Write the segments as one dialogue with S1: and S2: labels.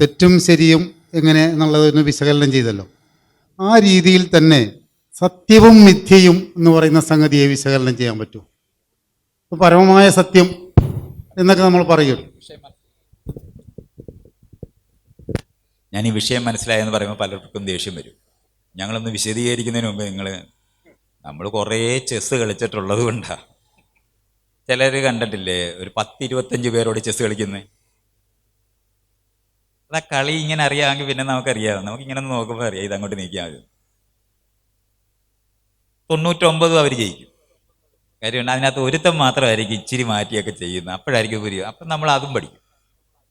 S1: തെറ്റും ശരിയും എങ്ങനെ എന്നുള്ളതൊന്ന് വിശകലനം ചെയ്തല്ലോ. ആ രീതിയിൽ തന്നെ സത്യവും മിഥ്യയും എന്ന് പറയുന്ന സംഗതിയെ വിശകലനം ചെയ്യാൻ പറ്റും പരമമായ സത്യം എന്നൊക്കെ നമ്മൾ പറയും.
S2: ഞാൻ ഈ വിഷയം മനസ്സിലായെന്ന് പറയുമ്പോൾ പലർക്കും ദേഷ്യം വരും. ഞങ്ങളൊന്ന് വിശദീകരിക്കുന്നതിന് മുമ്പ് നിങ്ങൾ നമ്മൾ കുറേ ചെസ്സ് കളിച്ചിട്ടുള്ളത് കൊണ്ടാണ് ചിലർ കണ്ടിട്ടില്ലേ? ഒരു പത്തിരുപത്തഞ്ച് പേരോട് ചെസ്സ് കളിക്കുന്നത് അതാ കളി ഇങ്ങനെ അറിയാമെങ്കിൽ പിന്നെ നമുക്കറിയാം. നമുക്ക് ഇങ്ങനെ ഒന്ന് നോക്കുമ്പോൾ അറിയാം. ഇതങ്ങോട്ട് നീക്കിയാൽ മതി. തൊണ്ണൂറ്റൊമ്പതും അവർ ജയിക്കും. കാര്യമുണ്ട്. അതിനകത്ത് ഒരുത്തം മാത്രമായിരിക്കും ഇച്ചിരി മാറ്റിയൊക്കെ ചെയ്യുന്നത്. അപ്പോഴായിരിക്കും ഉപരി അപ്പം നമ്മൾ അതും പഠിക്കും.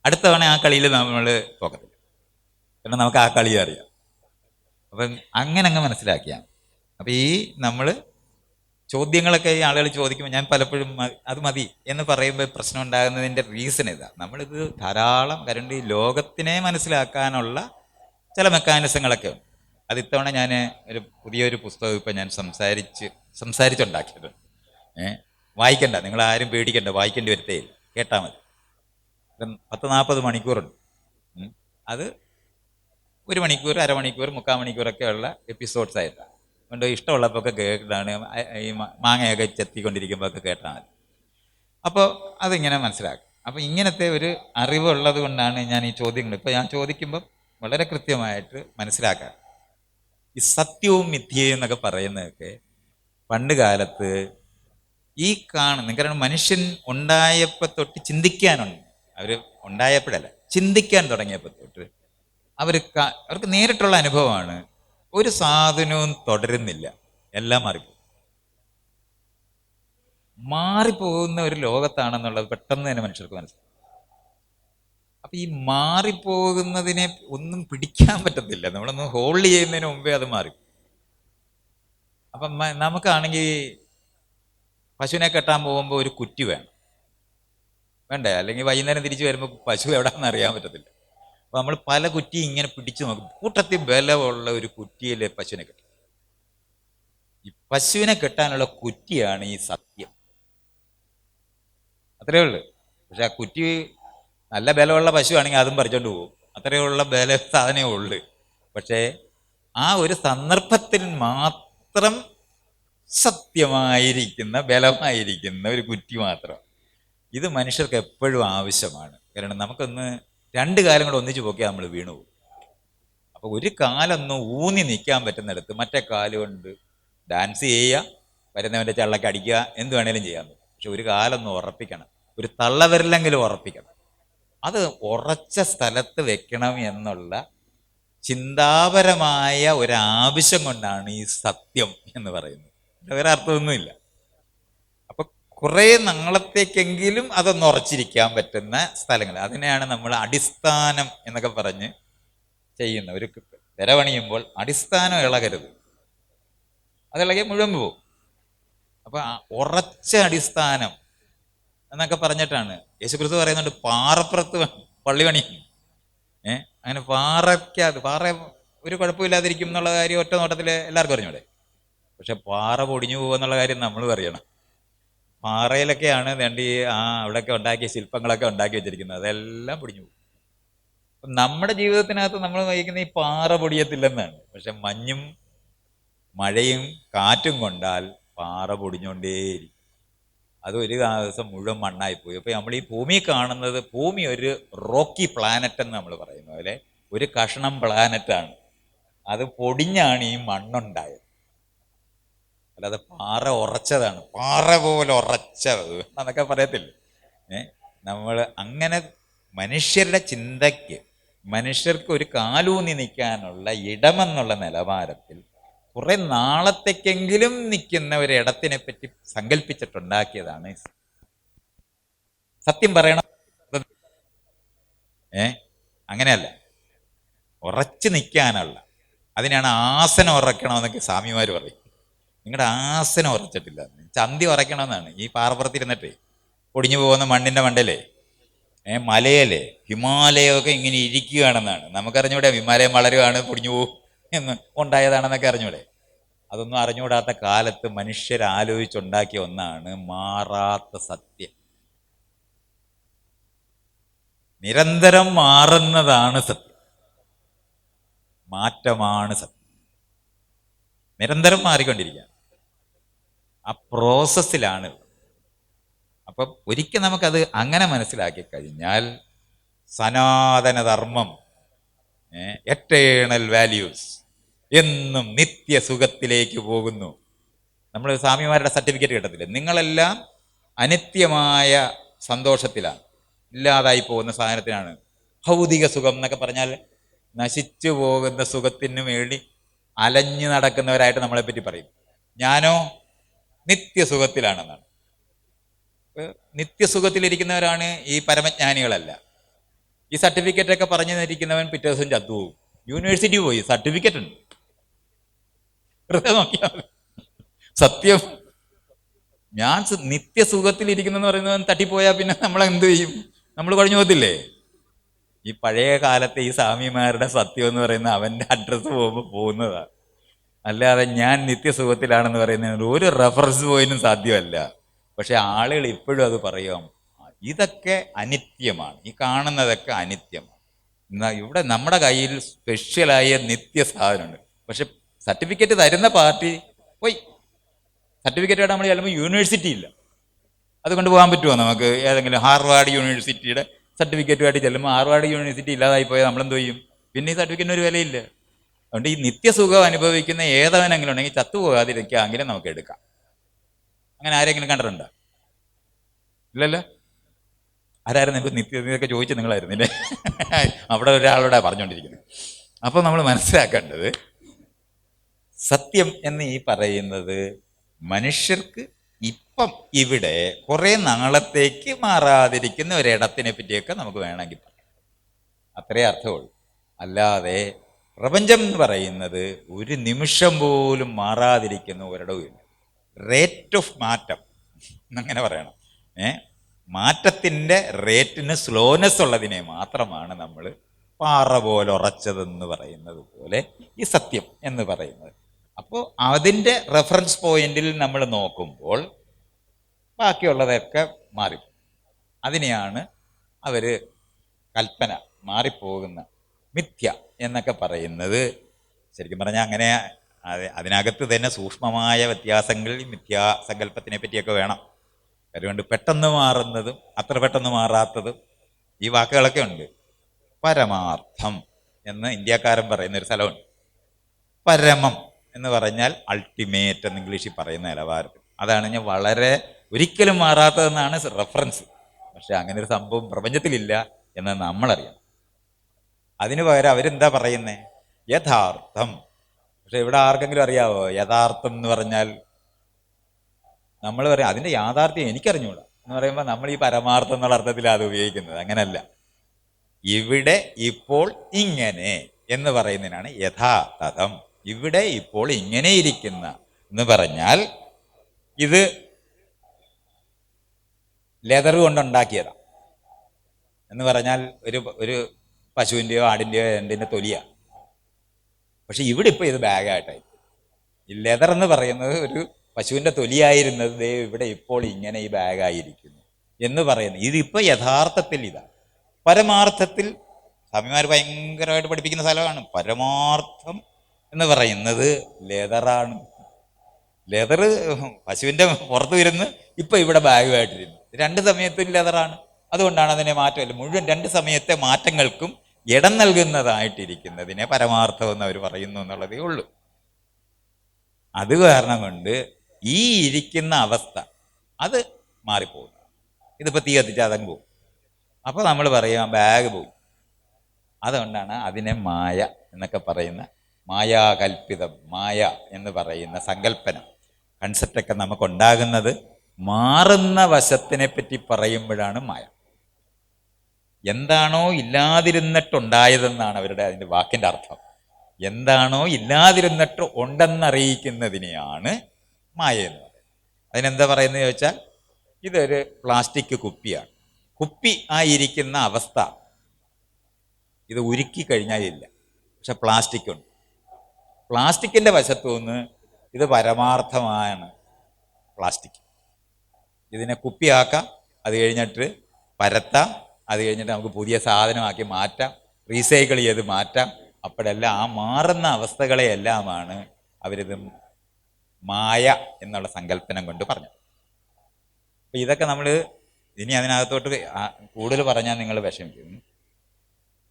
S2: അടുത്ത തവണ ആ കളിയിൽ നമ്മൾ പോകത്തില്ല. കാരണം നമുക്ക് ആ കളി അറിയാം. അപ്പം അങ്ങനെ അങ്ങ് മനസ്സിലാക്കിയാൽ അപ്പം ഈ നമ്മൾ ചോദ്യങ്ങളൊക്കെ ഈ ആളുകൾ ചോദിക്കുമ്പോൾ ഞാൻ പലപ്പോഴും അത് മതി എന്ന് പറയുമ്പോൾ പ്രശ്നം ഉണ്ടാകുന്നതിന്റെ റീസൺ ഇതാ. നമ്മളിത് ധാരാളം കാരണം ഈ ലോകത്തിനെ മനസ്സിലാക്കാനുള്ള ചില മെക്കാനിസങ്ങളൊക്കെ ഉണ്ട്. അത് ഇത്തവണ ഞാൻ ഒരു പുതിയൊരു പുസ്തകം ഇപ്പം ഞാൻ സംസാരിച്ച് സംസാരിച്ചുണ്ടാക്കിയത്. ഏഹ് വായിക്കണ്ട. നിങ്ങൾ ആരും പേടിക്കണ്ട. വായിക്കേണ്ടി വരത്തേ കേട്ടാൽ മതി. പത്ത് നാൽപ്പത് മണിക്കൂറുണ്ട്. അത് ഒരു മണിക്കൂർ അരമണിക്കൂർ മുക്കാൽ മണിക്കൂറൊക്കെ ഉള്ള എപ്പിസോഡ്സ് ആയിട്ടാണ്. അതുകൊണ്ട് ഇഷ്ടമുള്ളപ്പോൾ ഒക്കെ കേട്ടാണ് ഈ മാങ്ങയൊക്കെ ചെത്തിക്കൊണ്ടിരിക്കുമ്പോൾ ഒക്കെ കേട്ടാൽ മതി. അപ്പോൾ അതിങ്ങനെ മനസ്സിലാക്കും. അപ്പോൾ ഇങ്ങനത്തെ ഒരു അറിവുള്ളത് കൊണ്ടാണ് ഞാൻ ഈ ചോദ്യങ്ങൾ ഇപ്പോൾ ഞാൻ ചോദിക്കുമ്പോൾ വളരെ കൃത്യമായിട്ട് മനസ്സിലാക്കാം. ഈ സത്യവും മിഥ്യയും എന്നൊക്കെ പറയുന്നതൊക്കെ പണ്ട് കാലത്ത് ഈ കാണുന്ന കാരണം മനുഷ്യൻ ഉണ്ടായപ്പോൾ തൊട്ട് ചിന്തിക്കാനുണ്ട്. അവർ ഉണ്ടായപ്പോഴല്ല ചിന്തിക്കാൻ തുടങ്ങിയപ്പോൾ തൊട്ട് അവർ അവർക്ക് നേരിട്ടുള്ള അനുഭവമാണ് ഒരു സാധനവും തുടരുന്നില്ല. എല്ലാം മാറിപ്പോകും. മാറിപ്പോകുന്ന ഒരു ലോകത്താണെന്നുള്ളത് പെട്ടെന്ന് തന്നെ മനുഷ്യർക്ക് മനസ്സിലാക്കും അപ്പൊ ഈ മാറിപ്പോകുന്നതിനെ ഒന്നും പിടിക്കാൻ പറ്റത്തില്ല. നമ്മളൊന്ന് ഹോൾഡ് ചെയ്യുന്നതിന് മുമ്പേ അത് മാറി. അപ്പം നമുക്കാണെങ്കിൽ പശുവിനെ കെട്ടാൻ പോകുമ്പോൾ ഒരു കുറ്റി വേണം. വേണ്ടേ? അല്ലെങ്കിൽ വൈകുന്നേരം തിരിച്ചു വരുമ്പോൾ പശു എവിടെയാണെന്ന് അറിയാൻ പറ്റത്തില്ല. അപ്പോൾ നമ്മൾ പല കുറ്റി ഇങ്ങനെ പിടിച്ചു നോക്കും. കൂട്ടത്തിൽ ബലമുള്ള ഒരു കുറ്റിയിൽ പശുവിനെ കിട്ടും. ഈ പശുവിനെ കെട്ടാനുള്ള കുറ്റിയാണ് ഈ സത്യം. അത്രേ ഉള്ളൂ. പക്ഷെ ആ കുറ്റി നല്ല ബലമുള്ള പശുവാണെങ്കിൽ അതും പറിച്ചോണ്ട് പോകും. അത്രയേ ഉള്ള ബല സാധനമേ ഉള്ളു. പക്ഷേ ആ ഒരു സന്ദർഭത്തിൽ മാത്രം സത്യമായിരിക്കുന്ന ബലമായിരിക്കുന്ന ഒരു കുറ്റി മാത്രം. ഇത് മനുഷ്യർക്ക് എപ്പോഴും ആവശ്യമാണ്. കാരണം നമുക്കൊന്ന് രണ്ട് കാലം കൂടെ ഒന്നിച്ച് പോക്കിയാൽ നമ്മൾ വീണു പോകും. അപ്പോൾ ഒരു കാലൊന്ന് ഊന്നി നിൽക്കാൻ പറ്റുന്നിടത്ത് മറ്റേ കാൽ കൊണ്ട് ഡാൻസ് ചെയ്യുക വരുന്നവന്റെ ചള്ളക്ക് അടിക്കുക എന്ത് വേണേലും ചെയ്യാൻ പറ്റും. പക്ഷെ ഒരു കാലൊന്ന് ഉറപ്പിക്കണം. ഒരു തള്ളവരില്ലെങ്കിലും ഉറപ്പിക്കണം. അത് ഉറച്ച സ്ഥലത്ത് വെക്കണം എന്നുള്ള ചിന്താപരമായ ഒരാവശ്യം കൊണ്ടാണ് ഈ സത്യം എന്ന് പറയുന്നത്. വേറെ അർത്ഥമൊന്നുമില്ല. കുറേ നാളത്തേക്കെങ്കിലും അതൊന്ന് ഉറച്ചിരിക്കാൻ പറ്റുന്ന സ്ഥലങ്ങൾ. അതിനെയാണ് നമ്മൾ അടിസ്ഥാനം എന്നൊക്കെ പറഞ്ഞ് ചെയ്യുന്ന ഒരു തിരവണിയുമ്പോൾ അടിസ്ഥാനം ഇളകരുത്. അതിളകി മുഴുവൻ പോവും. അപ്പൊ ഉറച്ച അടിസ്ഥാനം എന്നൊക്കെ പറഞ്ഞിട്ടാണ്. യേശുക്രിസ്തു പറയുന്നുണ്ട് പാറപ്പുറത്ത് പള്ളി പണി ഏ അങ്ങനെ പാറയ്ക്കത് പാറ ഒരു കുഴപ്പമില്ലാതിരിക്കും എന്നുള്ള കാര്യം ഒറ്റ നോട്ടത്തിൽ എല്ലാവർക്കും അറിഞ്ഞൂടെ? പക്ഷെ പാറ പൊടിഞ്ഞു പോകുക എന്നുള്ള കാര്യം നമ്മൾ അറിയണം. പാറയിലൊക്കെയാണ് വേണ്ടി ആ അവിടെയൊക്കെ ഉണ്ടാക്കിയ ശില്പങ്ങളൊക്കെ ഉണ്ടാക്കി വെച്ചിരിക്കുന്നത്. അതെല്ലാം പൊടിഞ്ഞു പോകും. നമ്മുടെ ജീവിതത്തിനകത്ത് നമ്മൾ വഹിക്കുന്ന ഈ പാറ പൊടിയത്തില്ലെന്നാണ്. പക്ഷെ മഞ്ഞും മഴയും കാറ്റും കൊണ്ടാൽ പാറ പൊടിഞ്ഞുകൊണ്ടേയിരിക്കും. അത് ഒരു ദിവസം മുഴുവൻ മണ്ണായി പോയി അപ്പോൾ നമ്മൾ ഈ ഭൂമി കാണുന്നത് ഭൂമി ഒരു റോക്കി പ്ലാനറ്റ് എന്ന് നമ്മൾ പറയുന്നത് അതിലെ ഒരു കഷണം പ്ലാനറ്റാണ്. അത് പൊടിഞ്ഞാണ് ഈ മണ്ണുണ്ടായത്. അല്ലാതെ പാറ ഉറച്ചതാണ്. പാറ പോലെ ഉറച്ച എന്നൊക്കെ പറയത്തില്ല? ഏ നമ്മൾ അങ്ങനെ മനുഷ്യരുടെ ചിന്തയ്ക്ക് മനുഷ്യർക്ക് ഒരു കാലൂന്നി നിൽക്കാനുള്ള ഇടമെന്നുള്ള നിലവാരത്തിൽ കുറെ നാളത്തേക്കെങ്കിലും നിൽക്കുന്ന ഒരു ഇടത്തിനെ പറ്റി സങ്കല്പിച്ചിട്ടുണ്ടാക്കിയതാണ് സത്യം പറയണം? ഏ അങ്ങനെയല്ല. ഉറച്ചു നിൽക്കാനുള്ള അതിനാണ് ആസനം ഉറക്കണമെന്നൊക്കെ സ്വാമിമാർ പറയും. നിങ്ങളുടെ ആസനം ഉറച്ചിട്ടില്ല. ചന്തി ഉറയ്ക്കണമെന്നാണ്. ഈ പാറപ്പുറത്തിരുന്നിട്ടേ പൊടിഞ്ഞു പോകുന്ന മണ്ണിന്റെ മണ്ടല്ലേ ഏ മലയല്ലേ ഹിമാലയമൊക്കെ ഇങ്ങനെ ഇരിക്കുകയാണെന്നാണ്. നമുക്കറിഞ്ഞൂടെ ഹിമാലയം വളരുകയാണ് പൊടിഞ്ഞു പോകും എന്ന് ഉണ്ടായതാണെന്നൊക്കെ അറിഞ്ഞൂടെ? അതൊന്നും അറിഞ്ഞുകൂടാത്ത കാലത്ത് മനുഷ്യരാലോചിച്ചുണ്ടാക്കിയ ഒന്നാണ് മാറാത്ത സത്യം. നിരന്തരം മാറുന്നതാണ് സത്യം. മാറ്റമാണ് സത്യം. നിരന്തരം മാറിക്കൊണ്ടിരിക്കുകയാണ്. ആ പ്രോസസ്സിലാണ് അപ്പം ഒരിക്കൽ നമുക്കത് അങ്ങനെ മനസ്സിലാക്കി കഴിഞ്ഞാൽ സനാതനധർമ്മം എറ്റേണൽ വാല്യൂസ് എന്നും നിത്യസുഖത്തിലേക്ക് പോകുന്നു. നമ്മൾ സ്വാമിമാരുടെ സർട്ടിഫിക്കറ്റ് കിട്ടത്തില്ല? നിങ്ങളെല്ലാം അനിത്യമായ സന്തോഷത്തിലാണ്. ഇല്ലാതായി പോകുന്ന സാധനത്തിനാണ്. ഭൗതിക സുഖം എന്നൊക്കെ പറഞ്ഞാൽ നശിച്ചു പോകുന്ന സുഖത്തിന് വേണ്ടി അലഞ്ഞു നടക്കുന്നവരായിട്ട് നമ്മളെപ്പറ്റി പറയും. ഞാനോ നിത്യസുഖത്തിലാണെന്നാണ്. നിത്യസുഖത്തിലിരിക്കുന്നവരാണ് ഈ പരമജ്ഞാനികളല്ല. ഈ സർട്ടിഫിക്കറ്റ് ഒക്കെ പറഞ്ഞു തന്നിരിക്കുന്നവൻ പിറ്റേ ദിവസം ചത്തുപോകും. യൂണിവേഴ്സിറ്റി പോയി സർട്ടിഫിക്കറ്റ് ഉണ്ട്. വെറുതെ നോക്കിയാൽ സത്യം. ഞാൻ നിത്യസുഖത്തിൽ നിത്യസുഖത്തിലിരിക്കുന്നു എന്ന് പറയുന്നവൻ തട്ടിപ്പോയാൽ പിന്നെ നമ്മൾ എന്ത് ചെയ്യും? നമ്മൾ കഴിഞ്ഞു പോകത്തില്ലേ? ഈ പഴയ കാലത്തെ ഈ സ്വാമിമാരുടെ സത്യം എന്ന് പറയുന്ന അവന്റെ അഡ്രസ്സ് പോകുമ്പോൾ പോകുന്നതാണ് അല്ലാതെ ഞാൻ നിത്യസുഖത്തിലാണെന്ന് പറയുന്നതിന് ഒരു റെഫറൻസ് പോയിനും സാധ്യമല്ല. പക്ഷെ ആളുകൾ ഇപ്പോഴും അത് പറയാം ഇതൊക്കെ അനിത്യമാണ്. ഈ കാണുന്നതൊക്കെ അനിത്യമാണ്. ഇവിടെ നമ്മുടെ കയ്യിൽ സ്പെഷ്യലായ നിത്യ സാധനമുണ്ട്. പക്ഷെ സർട്ടിഫിക്കറ്റ് തരുന്ന പാർട്ടി പോയി സർട്ടിഫിക്കറ്റ് നമ്മൾ ചിലപ്പോൾ യൂണിവേഴ്സിറ്റി ഇല്ല. അത് കൊണ്ടുപോകാൻ പറ്റുമോ നമുക്ക്? ഏതെങ്കിലും ഹാർവാർഡ് യൂണിവേഴ്സിറ്റിയുടെ സർട്ടിഫിക്കറ്റുമായിട്ട് ചെല്ലുമ്പോൾ ഹാർവാർഡ് യൂണിവേഴ്സിറ്റി ഇല്ലാതായി പോയാൽ നമ്മളെന്ത് ചെയ്യും? പിന്നെ ഈ സർട്ടിഫിക്കറ്റിന് ഒരു വിലയില്ല. അതുകൊണ്ട് ഈ നിത്യസുഖം അനുഭവിക്കുന്ന ഏതവനെങ്കിലും ഉണ്ടെങ്കിൽ ചത്തുപോകാതിരിക്കാമെങ്കിലും നമുക്ക് എടുക്കാം. അങ്ങനെ ആരെങ്കിലും കണ്ടിട്ടുണ്ടോ? ഇല്ലല്ലോ? ആരായിരുന്നു ഇപ്പൊ നിത്യ ചോദിച്ച് ചോദിച്ചു നിങ്ങളായിരുന്നില്ലേ? അവിടെ ഒരാളോടെ പറഞ്ഞുകൊണ്ടിരിക്കുന്നത് അപ്പോൾ നമ്മൾ മനസ്സിലാക്കേണ്ടത് സത്യം എന്ന് ഈ പറയുന്നത് മനുഷ്യർക്ക് ഇപ്പം ഇവിടെ കുറേ നാളത്തേക്ക് മാറാതിരിക്കുന്ന ഒരിടത്തിനെ പറ്റിയൊക്കെ നമുക്ക് വേണമെങ്കിൽ പറയാം. അത്രേ അർത്ഥമുള്ളൂ. അല്ലാതെ പ്രപഞ്ചം എന്ന് പറയുന്നത് ഒരു നിമിഷം പോലും മാറാതിരിക്കുന്ന ഒരിടവുമില്ല റേറ്റ് ഓഫ് മാറ്റം. എന്നങ്ങനെ പറയണം. ഏ? മാറ്റത്തിന്റെ റേറ്റിന് സ്ലോനെസ് ഉള്ളതിനെ മാത്രമാണ് നമ്മൾ പാറ പോലെ ഉറച്ചതെന്ന് പറയുന്നത് പോലെ ഈ സത്യം എന്ന് പറയുന്നത്. അപ്പോൾ അതിന്റെ റെഫറൻസ് പോയിന്റിൽ നമ്മൾ നോക്കുമ്പോൾ ബാക്കിയുള്ളതൊക്കെ മാറി അതിനെയാണ് അവർ കൽപ്പന മാറിപ്പോകുന്ന മിഥ്യ എന്നൊക്കെ പറയുന്നത്. ശരിക്കും പറഞ്ഞാൽ അങ്ങനെ അത് അതിനകത്ത് തന്നെ സൂക്ഷ്മമായ വ്യത്യാസങ്ങൾ മിഥ്യാസങ്കല്പത്തിനെ പറ്റിയൊക്കെ വേണം. അതുകൊണ്ട് പെട്ടെന്ന് മാറുന്നതും അത്ര പെട്ടെന്ന് മാറാത്തതും ഈ വാക്കുകളൊക്കെ ഉണ്ട്. പരമാർത്ഥം എന്ന് ഇന്ത്യക്കാരൻ പറയുന്ന ഒരു സ്ഥലമുണ്ട്. പരമം എന്ന് പറഞ്ഞാൽ അൾട്ടിമേറ്റ് എന്ന് ഇംഗ്ലീഷിൽ പറയുന്ന നിലവാരത്തിൽ അതാണ് ഞാൻ വളരെ ഒരിക്കലും മാറാത്തതെന്നാണ് റെഫറൻസ് പക്ഷെ അങ്ങനെ ഒരു സംഭവം പ്രപഞ്ചത്തിലില്ല എന്ന് നമ്മളറിയാം അതിനു പകരം അവരെന്താ പറയുന്നേ? യഥാർത്ഥം. പക്ഷെ ഇവിടെ ആർക്കെങ്കിലും അറിയാവോ? യഥാർത്ഥം എന്ന് പറഞ്ഞാൽ നമ്മൾ പറയും അതിന്റെ യാഥാർത്ഥ്യം എനിക്കറിഞ്ഞൂടാ എന്ന് പറയുമ്പോൾ നമ്മൾ ഈ പരമാർത്ഥം എന്നുള്ള അർത്ഥത്തിലാണ് അത് ഉപയോഗിക്കുന്നത്. അങ്ങനല്ല. ഇവിടെ ഇപ്പോൾ ഇങ്ങനെ എന്ന് പറയുന്നതിനാണ് യഥാതഥം ഇവിടെ ഇപ്പോൾ ഇങ്ങനെ ഇരിക്കുന്ന എന്ന് പറഞ്ഞാൽ ഇത് ലെതർ കൊണ്ടുണ്ടാക്കിയതാണ് എന്ന് പറഞ്ഞാൽ ഒരു ഒരു പശുവിന്റെയോ ആടിന്റെയോ എന്തിന്റെ തൊലിയാണ് പക്ഷെ ഇവിടെ ഇപ്പോൾ ഇത് ബാഗായിട്ടായി. ഈ ലെതർ എന്ന് പറയുന്നത് ഒരു പശുവിന്റെ തൊലിയായിരുന്നത് ഇവിടെ ഇപ്പോൾ ഇങ്ങനെ ഈ ബാഗായിരിക്കുന്നു എന്ന് പറയുന്നത് ഇതിപ്പോൾ യഥാർത്ഥത്തിൽ ഇതാണ് പരമാർത്ഥത്തിൽ സ്വാമിമാർ ഭയങ്കരമായിട്ട് പഠിപ്പിക്കുന്ന സ്ഥലമാണ്. പരമാർത്ഥം എന്ന് പറയുന്നത് ലെതറാണ് ലെതർ പശുവിന്റെ പുറത്ത് വരുന്ന് ഇപ്പം ഇവിടെ ബാഗുമായിട്ടിരുന്നു. രണ്ട് സമയത്തും ലെതറാണ് അതുകൊണ്ടാണ് അതിനെ മാറ്റമില്ല മുഴുവൻ രണ്ട് സമയത്തെ മാറ്റങ്ങൾക്കും ഇടം നൽകുന്നതായിട്ടിരിക്കുന്നതിനെ പരമാർത്ഥം എന്ന് അവർ പറയുന്നു എന്നുള്ളതേ ഉള്ളൂ. അത് കാരണം കൊണ്ട് ഈ ഇരിക്കുന്ന അവസ്ഥ അത് മാറിപ്പോകും ഇതിപ്പോൾ തീ കത്തിച്ചാൽ അതങ്ങ് പോകും അപ്പോൾ നമ്മൾ പറയാം ബാഗ് പോയി. അതുകൊണ്ടാണ് അതിനെ മായ എന്നൊക്കെ പറയുന്ന മായാകൽപിതം മായ എന്ന് പറയുന്ന സങ്കല്പന കൺസെപ്റ്റൊക്കെ നമുക്കുണ്ടാകുന്നത് മാറുന്ന വശത്തിനെ പറ്റി പറയുമ്പോഴാണ് മായ. എന്താണോ ഇല്ലാതിരുന്നിട്ടുണ്ടായതെന്നാണ് അവരുടെ അതിന്റെ വാക്കിന്റെ അർത്ഥം. എന്താണോ ഇല്ലാതിരുന്നിട്ട് ഉണ്ടെന്നറിയിക്കുന്നതിനെയാണ് മായ എന്ന് പറയുന്നത്. അതിനെന്താ പറയുന്നത് ചോദിച്ചാൽ ഇതൊരു പ്ലാസ്റ്റിക് കുപ്പിയാണ്. കുപ്പി ആയിരിക്കുന്ന അവസ്ഥ ഇത് ഉരുക്കി കഴിഞ്ഞാലില്ല. പക്ഷെ പ്ലാസ്റ്റിക് ഉണ്ട് പ്ലാസ്റ്റിക്കിന്റെ വശത്തു നിന്ന് ഇത് പരമാർത്ഥമാണ് പ്ലാസ്റ്റിക്. ഇതിനെ കുപ്പിയാക്കാം അത് കഴിഞ്ഞിട്ട് പരത്താം അത് കഴിഞ്ഞിട്ട് നമുക്ക് പുതിയ സാധനമാക്കി മാറ്റാം. റീസൈക്കിൾ ചെയ്ത് മാറ്റാം. അപ്പോഴെല്ലാം ആ മാറുന്ന അവസ്ഥകളെയെല്ലാമാണ് അവരിത് മായ എന്നുള്ള സങ്കല്പനം കൊണ്ട് പറഞ്ഞത്. അപ്പം ഇതൊക്കെ നമ്മൾ ഇനി അതിനകത്തോട്ട് കൂടുതൽ പറഞ്ഞാൽ നിങ്ങൾ വിഷമിക്കും.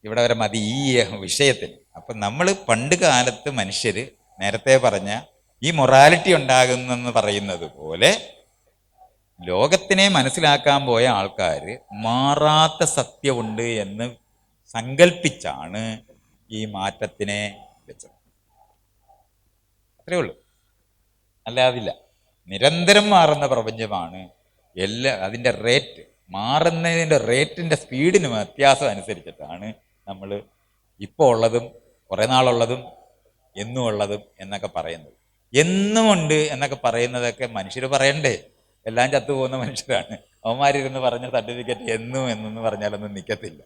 S2: ഇവിടെ വരെ മതി ഈ വിഷയത്തിൽ. അപ്പം നമ്മൾ പണ്ട് കാലത്ത് മനുഷ്യർ നേരത്തെ പറഞ്ഞ ഈ മൊറാലിറ്റി ഉണ്ടാകുന്നെന്ന് പറയുന്നത് പോലെ ലോകത്തിനെ മനസ്സിലാക്കാൻ പോയ ആൾക്കാർ മാറാത്ത സത്യമുണ്ട് എന്ന് സങ്കല്പിച്ചാണ് ഈ മാറ്റത്തിനെ വെച്ചത്. അത്രേ ഉള്ളൂ. അല്ലാതില്ല. നിരന്തരം മാറുന്ന പ്രപഞ്ചമാണ്. എല്ലാ അതിന്റെ റേറ്റ് മാറുന്നതിന്റെ റേറ്റിന്റെ സ്പീഡിന് വ്യത്യാസം അനുസരിച്ചിട്ടാണ് നമ്മൾ ഇപ്പോൾ ഉള്ളതും കുറേ നാളുള്ളതും എന്നും ഉള്ളതും എന്നൊക്കെ പറയുന്നത്. എന്നുമുണ്ട് എന്നൊക്കെ പറയുന്നതൊക്കെ മനുഷ്യർ പറയണ്ടേ? എല്ലാം ചത്തുപോകുന്ന മനുഷ്യരാണ്. അവന്മാരിരുന്ന് പറഞ്ഞ സർട്ടിഫിക്കറ്റ് എന്നും എന്നെന്ന് പറഞ്ഞാലൊന്നും നിൽക്കത്തില്ല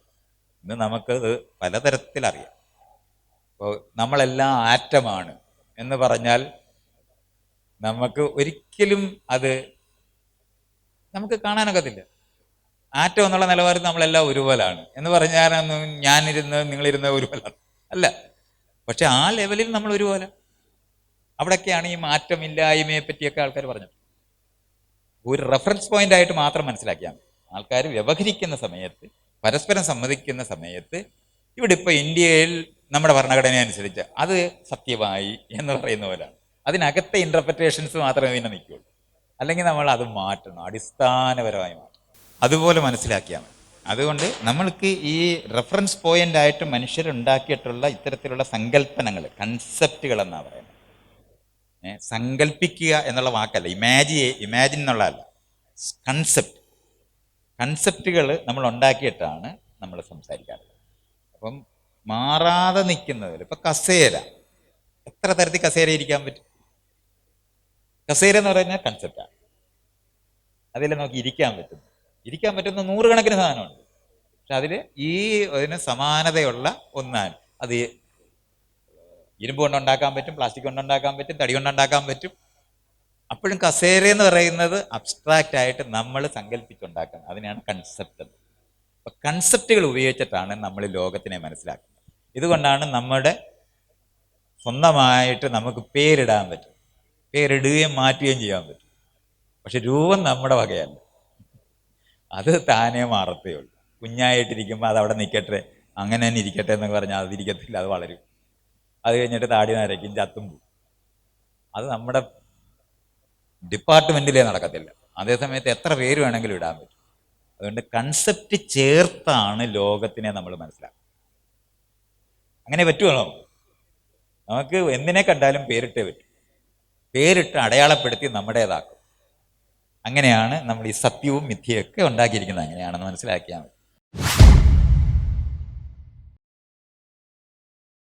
S2: ഇന്ന് നമുക്കത് പലതരത്തിലറിയാം. അപ്പോൾ നമ്മളെല്ലാം ആറ്റമാണ് എന്ന് പറഞ്ഞാൽ നമുക്ക് ഒരിക്കലും അത് നമുക്ക് കാണാനൊക്കത്തില്ല. ആറ്റം എന്നുള്ള നിലവാരത്തിൽ നമ്മളെല്ലാം ഒരുപോലാണ്. എന്ന് പറഞ്ഞാലൊന്നും ഞാനിരുന്ന് നിങ്ങളിരുന്ന ഒരുപോലാണ്. അല്ല പക്ഷെ ആ ലെവലിൽ നമ്മൾ ഒരുപോലെ. അവിടെയൊക്കെയാണ് ഈ മാറ്റമില്ലായ്മയെ പറ്റിയൊക്കെ ആൾക്കാർ പറഞ്ഞത്. ഒരു റെഫറൻസ് പോയിന്റ് ആയിട്ട് മാത്രം മനസ്സിലാക്കിയാൽ മതി. ആൾക്കാർ വ്യവഹരിക്കുന്ന സമയത്ത് പരസ്പരം സമ്മതിക്കുന്ന സമയത്ത് ഇവിടെ ഇപ്പോൾ ഇന്ത്യയിൽ നമ്മുടെ ഭരണഘടന അനുസരിച്ച് അത് സത്യമായി എന്ന് പറയുന്ന പോലെയാണ് അതിനകത്തെ ഇന്റർപ്രിറ്റേഷൻസ് മാത്രമേ പിന്നെ നിൽക്കുള്ളൂ. അല്ലെങ്കിൽ നമ്മൾ അത് മാറ്റണം അടിസ്ഥാനപരമായി മാറ്റണം. അതുപോലെ മനസ്സിലാക്കിയാൽ മതി. അതുകൊണ്ട് നമ്മൾക്ക് ഈ റെഫറൻസ് പോയിന്റ് ആയിട്ട് മനുഷ്യരുണ്ടാക്കിയിട്ടുള്ള ഇത്തരത്തിലുള്ള സങ്കല്പനങ്ങൾ കൺസെപ്റ്റുകൾ എന്നാണ് പറയുന്നത്. സങ്കല്പിക്കുക എന്നുള്ള വാക്കല്ല. ഇമാജി ഇമാജിൻ എന്നുള്ളതല്ല. കൺസെപ്റ്റ് കൺസെപ്റ്റുകൾ നമ്മൾ ഉണ്ടാക്കിയിട്ടാണ് നമ്മൾ സംസാരിക്കാറുള്ളത്. അപ്പം മാറാതെ നിൽക്കുന്നതിൽ ഇപ്പം കസേര. എത്ര തരത്തിൽ കസേര ഇരിക്കാൻ പറ്റും? കസേര എന്ന് പറഞ്ഞാൽ കൺസെപ്റ്റാണ് അതിൽ നമുക്ക് ഇരിക്കാൻ പറ്റും. ഇരിക്കാൻ പറ്റുന്ന നൂറുകണക്കിന് സാധനമുണ്ട്. പക്ഷെ അതിൽ ഈ അതിന് സമാനതയുള്ള ഒന്നാണ്. അത് ഇരുമ്പ് കൊണ്ട് ഉണ്ടാക്കാൻ പറ്റും പ്ലാസ്റ്റിക് കൊണ്ട് ഉണ്ടാക്കാൻ പറ്റും തടി കൊണ്ട് ഉണ്ടാക്കാൻ പറ്റും. അപ്പോഴും കസേര എന്ന് പറയുന്നത് അബ്സ്ട്രാക്റ്റ് ആയിട്ട് നമ്മൾ സങ്കല്പിച്ചുണ്ടാക്കുന്നത് അതിനാണ് കൺസെപ്റ്റ് അപ്പൊ കൺസെപ്റ്റുകൾ ഉപയോഗിച്ചിട്ടാണ് നമ്മൾ ലോകത്തിനെ മനസ്സിലാക്കുന്നത്. ഇതുകൊണ്ടാണ് നമ്മുടെ സ്വന്തമായിട്ട് നമുക്ക് പേരിടാൻ പറ്റും. പേരിടുകയും മാറ്റുകയും ചെയ്യാൻ പറ്റും. പക്ഷെ രൂപം നമ്മുടെ വകയല്ല. അത് താനേ മാറത്തേ ഉള്ളൂ. കുഞ്ഞായിട്ടിരിക്കുമ്പോൾ അത് അവിടെ നിൽക്കട്ടെ അങ്ങനെ തന്നെ ഇരിക്കട്ടെ എന്ന് പറഞ്ഞാൽ അതിരിക്കത്തില്ല അത് വളരും. അത് കഴിഞ്ഞിട്ട് താടി നരയ്ക്കും ചത്തും അത് നമ്മുടെ ഡിപ്പാർട്ട്മെന്റിലേ നടക്കത്തില്ല. അതേസമയത്ത് എത്ര പേര് വേണമെങ്കിലും ഇടാൻ പറ്റും. അതുകൊണ്ട് കൺസെപ്റ്റ് ചേർത്താണ് ലോകത്തിനെ നമ്മൾ മനസ്സിലാക്കുക അങ്ങനെ പറ്റുമോ നമുക്ക്? എന്തിനെ കണ്ടാലും പേരിട്ടേ പറ്റും. പേരിട്ട് അടയാളപ്പെടുത്തി നമ്മുടേതാക്കും. അങ്ങനെയാണ് നമ്മൾ ഈ സത്യവും മിഥ്യയൊക്കെ ഉണ്ടാക്കിയിരിക്കുന്നത്. അങ്ങനെയാണെന്ന് മനസ്സിലാക്കിയാൽ മതി.